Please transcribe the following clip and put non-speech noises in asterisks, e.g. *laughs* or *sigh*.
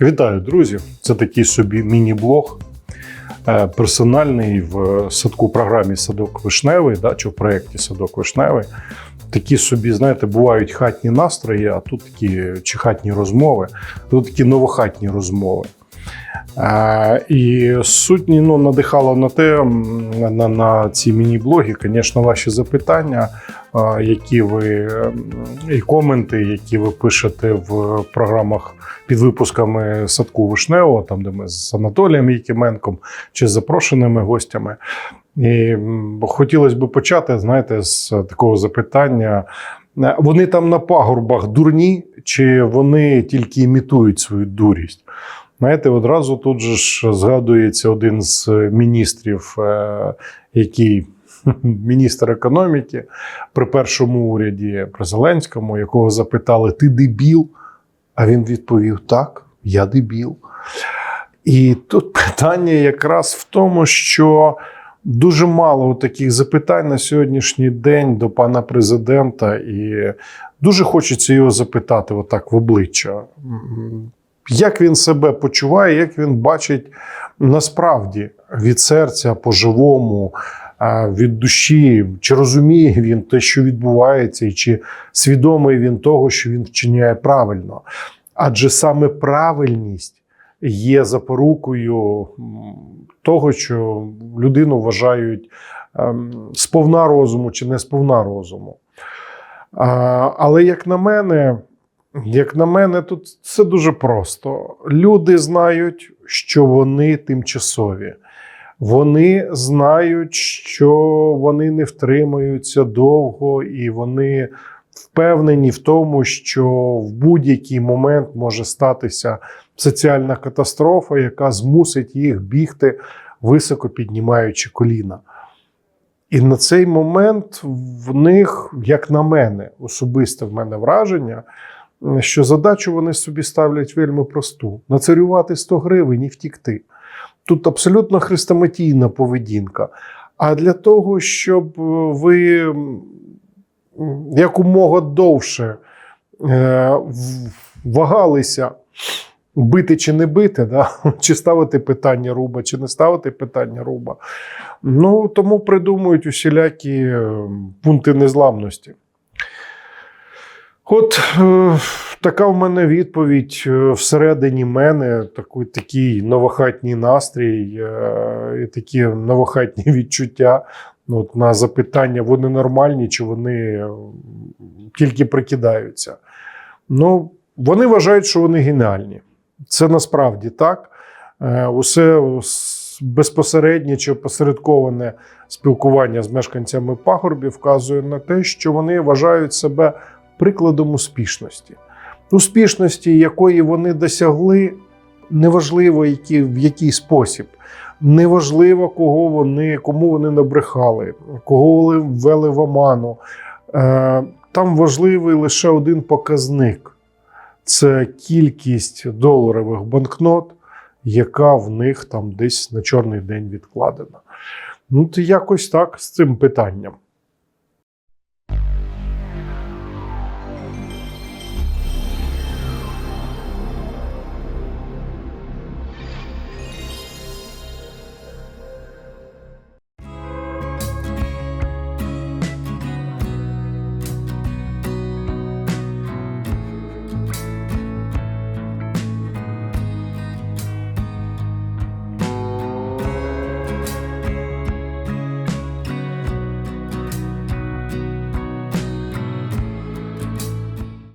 Вітаю, друзі! Це такий собі міні-блог е, персональний в садку програмі Садок Вишневий, да, чи в проєкті Садок Вишневий. Такі собі, знаєте, бувають хатні настрої, а тут такі чи хатні розмови, тут такі новохатні розмови. І сутні ну, надихало на те, на, на ці міні-блоги, звісно, ваші запитання, які ви і коменти, які ви пишете в програмах під випусками садку Вишневого, там де ми з Анатолієм Якименком чи з запрошеними гостями. І хотілося б почати, знаєте, з такого запитання. Вони там на пагорбах дурні, чи вони тільки імітують свою дурість? Знаєте, одразу тут же ж згадується один з міністрів, е, який *laughs* міністр економіки при першому уряді при Зеленському, якого запитали: Ти дебіл? А він відповів: Так, я дебіл. І тут питання якраз в тому, що дуже мало таких запитань на сьогоднішній день до пана президента, і дуже хочеться його запитати отак в обличчя. Як він себе почуває, як він бачить насправді від серця по-живому, від душі, чи розуміє він те, що відбувається, і чи свідомий він того, що він вчиняє правильно. Адже саме правильність є запорукою того, що людину вважають ем, сповна розуму чи не сповна розуму. Але як на мене, як на мене, тут все дуже просто. Люди знають, що вони тимчасові. Вони знають, що вони не втримаються довго, і вони впевнені в тому, що в будь-який момент може статися соціальна катастрофа, яка змусить їх бігти, високо піднімаючи коліна. І на цей момент в них, як на мене, особисте в мене враження, що задачу вони собі ставлять вельми просту: нацарювати 100 гривень і втікти. Тут абсолютно хрестоматійна поведінка. А для того, щоб ви якомога довше е, вагалися, бити чи не бити, да? *laughs* чи ставити питання руба, чи не ставити питання руба. Ну, тому придумують усілякі е, пункти незламності. От е, така в мене відповідь е, всередині мене, такий, такий новохатній настрій е, і такі новохатні *laughs* відчуття. Ну, от на запитання, вони нормальні чи вони е, тільки прикидаються. Ну, вони вважають, що вони геніальні. Це насправді так. Е, Усе безпосереднє чи опосередковане спілкування з мешканцями пагорбів вказує на те, що вони вважають себе прикладом успішності. Успішності, якої вони досягли, неважливо які, в який спосіб. Неважливо, кого вони, кому вони набрехали, кого ввели в оману. Е, Там важливий лише один показник це кількість доларових банкнот, яка в них там десь на чорний день відкладена. Ну, то якось так з цим питанням.